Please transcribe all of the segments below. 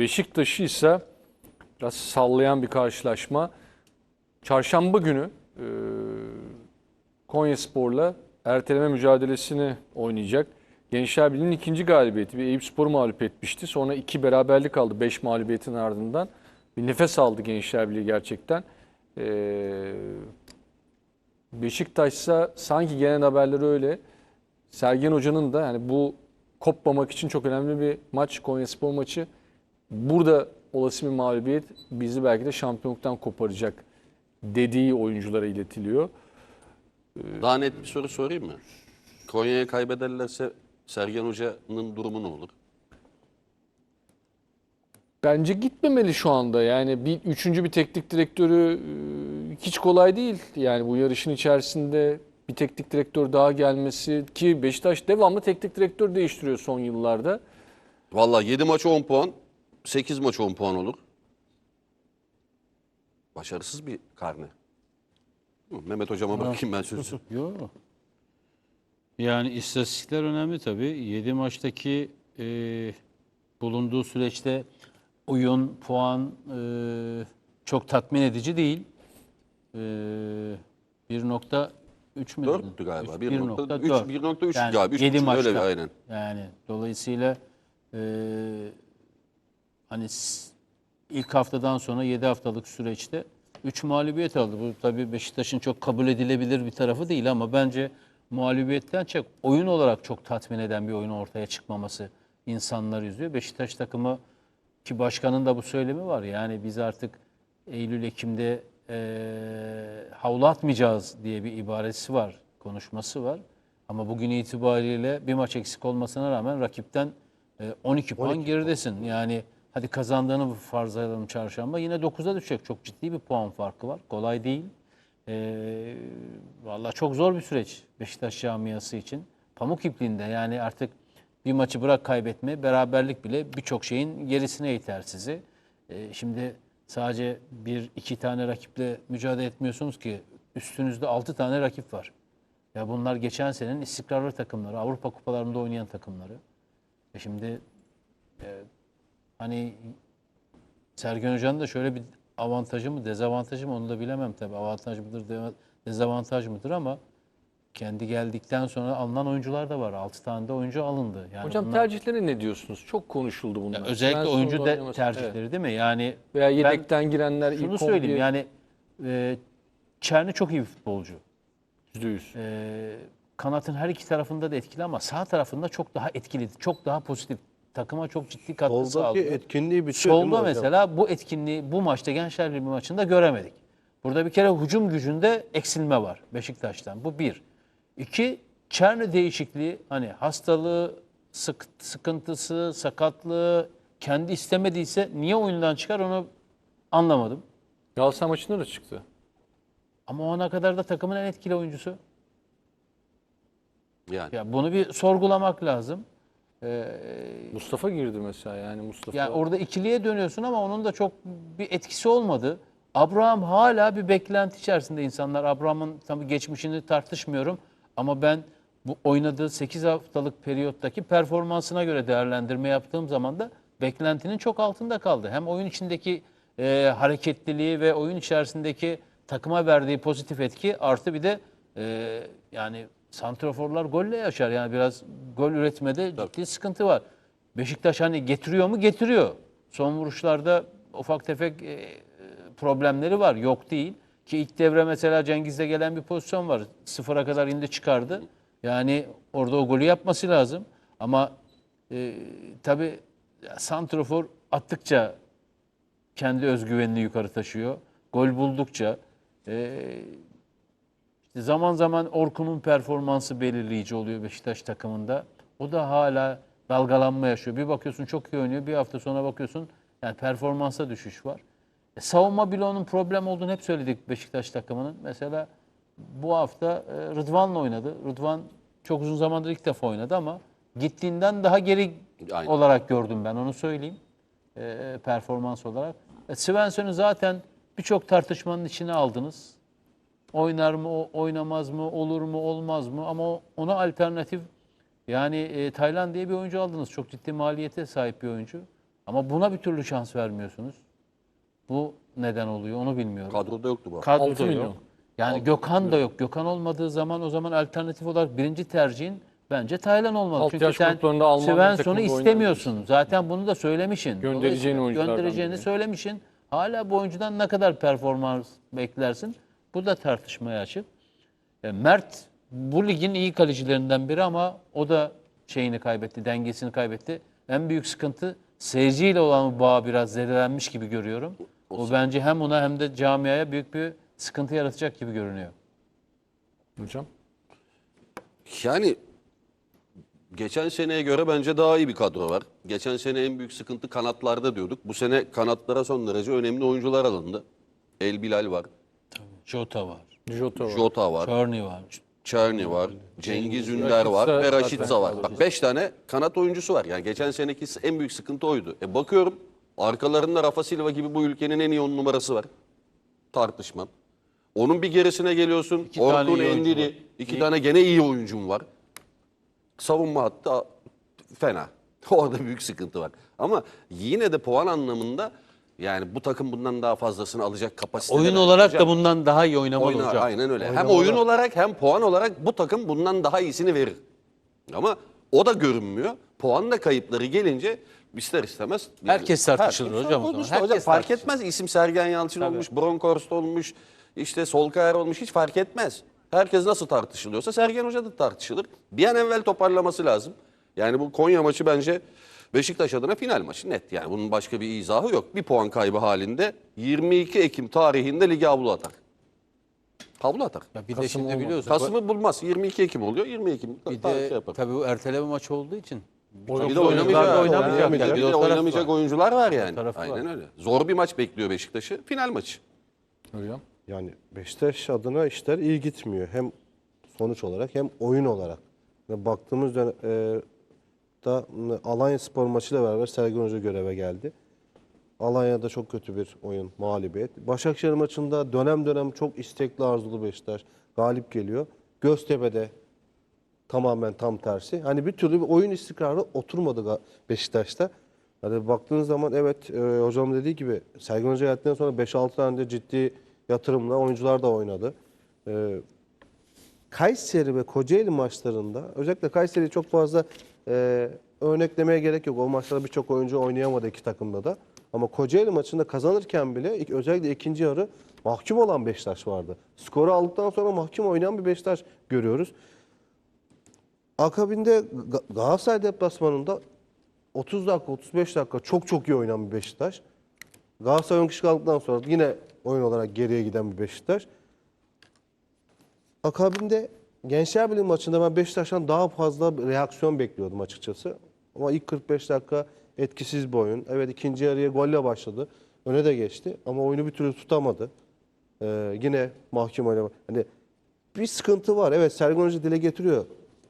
Beşiktaş'ı ise biraz sallayan bir karşılaşma. Çarşamba günü e, Konyaspor'la erteleme mücadelesini oynayacak. Gençler Birliği'nin ikinci galibiyeti. Bir Eyüp Spor'u mağlup etmişti. Sonra iki beraberlik aldı 5 mağlubiyetin ardından. Bir nefes aldı Gençler Birliği gerçekten. Ee, Beşiktaş'sa sanki gelen haberleri öyle. Sergen Hoca'nın da yani bu kopmamak için çok önemli bir maç Konyaspor maçı. Burada olası bir mağlubiyet bizi belki de şampiyonluktan koparacak dediği oyunculara iletiliyor. Daha net bir soru sorayım mı? Konya'ya kaybederlerse Sergen Hoca'nın durumu ne olur? Bence gitmemeli şu anda. Yani bir üçüncü bir teknik direktörü e, hiç kolay değil. Yani bu yarışın içerisinde bir teknik direktör daha gelmesi ki Beşiktaş devamlı teknik direktör değiştiriyor son yıllarda. Vallahi 7 maç 10 puan, 8 maç 10 puan olur. Başarısız bir karne. Hı, Mehmet hocama bakayım ben sözü. Yok. Yani istatistikler önemli tabii. 7 maçtaki e, bulunduğu süreçte oyun, puan e, çok tatmin edici değil. E, 1.3 mü? dedin? 4'tü galiba. Üç- 1.3 1.4. 1.3 Yani galiba. 3.5 yedi öyle bir maçta. aynen. Yani dolayısıyla e, hani ilk haftadan sonra 7 haftalık süreçte 3 mağlubiyet aldı. Bu tabii Beşiktaş'ın çok kabul edilebilir bir tarafı değil ama bence mağlubiyetten çok oyun olarak çok tatmin eden bir oyun ortaya çıkmaması insanlar üzüyor. Beşiktaş takımı ki başkanın da bu söylemi var. Yani biz artık Eylül Ekim'de eee havlu atmayacağız diye bir ibaresi var, konuşması var. Ama bugün itibariyle bir maç eksik olmasına rağmen rakipten e, 12 puan geridesin. Yani hadi kazandığını farzlayalım çarşamba yine 9'a düşecek. Çok ciddi bir puan farkı var. Kolay değil. Ee, Valla çok zor bir süreç Beşiktaş camiası için. Pamuk ipliğinde yani artık bir maçı bırak kaybetme, beraberlik bile birçok şeyin gerisine iter sizi. Ee, şimdi sadece bir iki tane rakiple mücadele etmiyorsunuz ki üstünüzde altı tane rakip var. Ya bunlar geçen senenin istikrarlı takımları, Avrupa kupalarında oynayan takımları. E şimdi e, hani Sergen Hoca'nın da şöyle bir avantajı mı, dezavantajı mı onu da bilemem tabii. Avantaj mıdır, de- dezavantaj mıdır ama kendi geldikten sonra alınan oyuncular da var. 6 tane de oyuncu alındı. Yani Hocam bunlar- tercihleri ne diyorsunuz? Çok konuşuldu bunlar. Ya özellikle Svensson oyuncu de tercihleri Evet. değil mi? Yani Veya ben yedekten girenler şunu ilk söyleyeyim 11'ye yani e, Çerni çok iyi bir futbolcu. %100. E, kanatın her iki tarafında da etkili ama sağ tarafında çok daha etkili, çok daha pozitif. Takıma çok ciddi katkı Soldaki sağladı. etkinliği bitiyor Solda hocam? mesela bu etkinliği bu maçta Gençler Birliği maçında göremedik. Burada bir kere hücum gücünde eksilme var Beşiktaş'tan. Bu bir. İki, Çerni değişikliği hani hastalığı, sık, sıkıntısı, sakatlığı kendi istemediyse niye oyundan çıkar onu anlamadım. Galatasaray maçında da çıktı. Ama o ana kadar da takımın en etkili oyuncusu. Yani. Ya bunu bir sorgulamak lazım. Mustafa girdi mesela yani Mustafa. Yani orada ikiliye dönüyorsun ama onun da çok bir etkisi olmadı. Abraham hala bir beklenti içerisinde insanlar. Abraham'ın tabii geçmişini tartışmıyorum ama ben bu oynadığı 8 haftalık periyottaki performansına göre değerlendirme yaptığım zaman da beklentinin çok altında kaldı. Hem oyun içindeki e, hareketliliği ve oyun içerisindeki takıma verdiği pozitif etki artı bir de e, yani santraforlar golle yaşar. Yani biraz gol üretmede ciddi sıkıntı var. Beşiktaş hani getiriyor mu? Getiriyor. Son vuruşlarda ufak tefek e, problemleri var. Yok değil. Ki ilk devre mesela Cengiz'de gelen bir pozisyon var. Sıfıra kadar indi çıkardı. Yani orada o golü yapması lazım. Ama e, tabii ya, santrafor attıkça kendi özgüvenini yukarı taşıyor. Gol buldukça e, işte zaman zaman Orkun'un performansı belirleyici oluyor Beşiktaş takımında. O da hala dalgalanma yaşıyor. Bir bakıyorsun çok iyi oynuyor. Bir hafta sonra bakıyorsun yani performansa düşüş var. E, savunma bloğunun problem olduğunu hep söyledik Beşiktaş takımının. Mesela bu hafta e, Rıdvan'la oynadı. Rıdvan çok uzun zamandır ilk defa oynadı ama gittiğinden daha geri Aynen. olarak gördüm ben onu söyleyeyim. E, performans olarak. E, Svensson'u zaten birçok tartışmanın içine aldınız. Oynar mı, o- oynamaz mı, olur mu, olmaz mı? Ama ona alternatif yani e, Taylan diye bir oyuncu aldınız. Çok ciddi maliyete sahip bir oyuncu. Ama buna bir türlü şans vermiyorsunuz. Bu neden oluyor onu bilmiyorum. Kadroda yoktu bu. Kadroda Altı milyon. yok. Yani Gökhan da yok. Gökhan olmadığı zaman o zaman alternatif olarak birinci tercihin bence Taylan olmalı. Alt Çünkü yaş sen gruplarında Alman Svensson'u takımında istemiyorsun. Zaten bunu da söylemişsin. Göndereceğin Dolayısıyla oyunculardan Göndereceğini biri. söylemişsin. Hala bu oyuncudan ne kadar performans beklersin? Bu da tartışmaya açık. E, Mert bu ligin iyi kalecilerinden biri ama o da şeyini kaybetti, dengesini kaybetti. En büyük sıkıntı seyirciyle olan bağ biraz zedelenmiş gibi görüyorum. O bence hem ona hem de camiaya büyük bir sıkıntı yaratacak gibi görünüyor. Hocam. Yani geçen seneye göre bence daha iyi bir kadro var. Geçen sene en büyük sıkıntı kanatlarda diyorduk. Bu sene kanatlara son derece önemli oyuncular alındı. El Bilal var, Jota var, Jota var. Jota var, Çörni var. Çerni var, Cengiz Ünder var ve zaten Raşitza var. Bak 5 tane kanat oyuncusu var. Yani geçen seneki en büyük sıkıntı oydu. E bakıyorum arkalarında Rafa Silva gibi bu ülkenin en iyi on numarası var. Tartışmam. Onun bir gerisine geliyorsun. İki tane Orkun iyi oyuncu Endiri. var. iki tane gene iyi oyuncum var. Savunma hattı a- fena. Orada büyük sıkıntı var. Ama yine de puan anlamında yani bu takım bundan daha fazlasını alacak kapasitede. Oyun olarak Hocam, da bundan daha iyi oynamalı Oynar, hocam. aynen öyle. hem oyun olarak hem puan olarak bu takım bundan daha iyisini verir. Ama o da görünmüyor. Puan da kayıpları gelince ister istemez. Herkes tartışılır Herkes- hocam o zaman. İşte hocam Herkes fark tartışılır. etmez. İsim Sergen Yalçın olmuş, Bronkhorst olmuş, işte Solkayar olmuş hiç fark etmez. Herkes nasıl tartışılıyorsa Sergen Hoca da tartışılır. Bir an evvel toparlaması lazım. Yani bu Konya maçı bence Beşiktaş adına final maçı net. Yani bunun başka bir izahı yok. Bir puan kaybı halinde 22 Ekim tarihinde lige avlu atar. Havlu atar. Ya bir de Kasım şimdi olmaz. biliyorsun. Kasım'ı bulmaz. 22 Ekim oluyor. 20 Ekim bir de şey yapar. tabii bu erteleme maçı olduğu için Bir de oyuncular oynamayacak, da oynamayacak. oynamayacak, Yani bir de oynamayacak var. oyuncular var yani. Aynen var. öyle. Zor bir maç bekliyor Beşiktaş'ı. Final maçı. Hocam. Yani Beşiktaş adına işler iyi gitmiyor. Hem sonuç olarak hem oyun olarak. Yani baktığımız dönem, e, da m, Alanya Spor maçıyla beraber Sergen Hoca göreve geldi. Alanya'da çok kötü bir oyun, mağlubiyet. Başakşehir maçında dönem dönem çok istekli arzulu Beşiktaş galip geliyor. Göztepe'de tamamen tam tersi. Hani bir türlü bir oyun istikrarı oturmadı Beşiktaş'ta. Hani baktığınız zaman evet e, hocam dediği gibi Sergen Hoca geldikten sonra 5-6 tane de ciddi yatırımla oyuncular da oynadı. E, Kayseri ve Kocaeli maçlarında özellikle Kayseri'yi çok fazla e, örneklemeye gerek yok. O maçlarda birçok oyuncu oynayamadı iki takımda da. Ama Kocaeli maçında kazanırken bile ilk- özellikle ikinci yarı mahkum olan Beşiktaş vardı. Skoru aldıktan sonra mahkum oynayan bir Beşiktaş görüyoruz. Akabinde Ga- Galatasaray deplasmanında 30 dakika 35 dakika çok çok iyi oynayan bir Beşiktaş. Galatasaray ön kişi kaldıktan sonra yine oyun olarak geriye giden bir Beşiktaş. Akabinde Gençler Birliği maçında ben Beşiktaş'tan daha fazla reaksiyon bekliyordum açıkçası. Ama ilk 45 dakika etkisiz bir oyun. Evet ikinci yarıya golle başladı. Öne de geçti ama oyunu bir türlü tutamadı. Ee, yine mahkum oynama. Hani bir sıkıntı var. Evet Sergen Hoca dile getiriyor.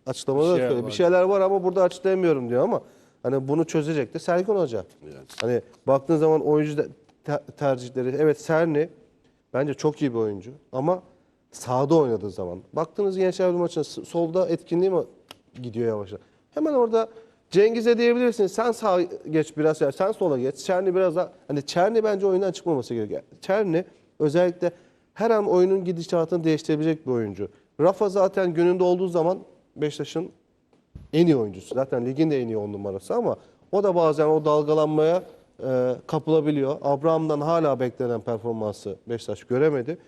Açıklamada da Bir söylüyor. var. Bir şeyler var ama burada açıklayamıyorum diyor ama hani bunu çözecek de Sergen Hoca. Hani baktığın zaman oyuncu tercihleri evet Serni bence çok iyi bir oyuncu ama sağda oynadığı zaman. Baktığınız Gençler s- solda etkinliği mi gidiyor yavaş yavaş. Hemen orada Cengiz'e diyebilirsiniz sen sağ geç biraz yani sen sola geç. Çerni biraz daha hani Çerni bence oyundan çıkmaması gerekiyor. Çerni özellikle her an oyunun gidişatını değiştirebilecek bir oyuncu. Rafa zaten gününde olduğu zaman Beşiktaş'ın en iyi oyuncusu. Zaten ligin de en iyi on numarası ama o da bazen o dalgalanmaya e, kapılabiliyor. Abraham'dan hala beklenen performansı Beşiktaş göremedi.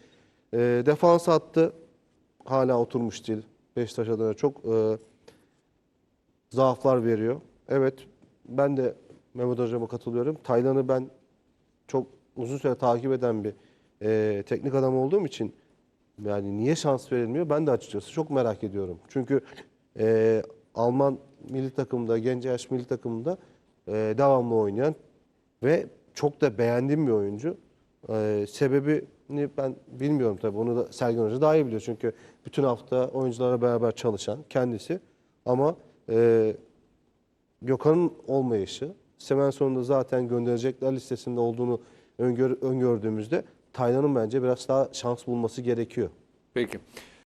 E, defans hattı hala oturmuş değil. Beşiktaş adına çok e, zaaflar veriyor. Evet ben de Mehmet Hocam'a katılıyorum. Taylan'ı ben çok uzun süre takip eden bir e, teknik adam olduğum için yani niye şans verilmiyor ben de açıkçası çok merak ediyorum. Çünkü e, Alman milli takımda, genç yaş milli takımında e, devamlı oynayan ve çok da beğendiğim bir oyuncu. E, sebebini ben bilmiyorum tabii. Onu da Sergen Hoca daha iyi biliyor. Çünkü bütün hafta oyuncularla beraber çalışan kendisi. Ama e, Gökhan'ın olmayışı, Svenson'un da zaten gönderecekler listesinde olduğunu öngör, öngördüğümüzde Taylan'ın bence biraz daha şans bulması gerekiyor. Peki.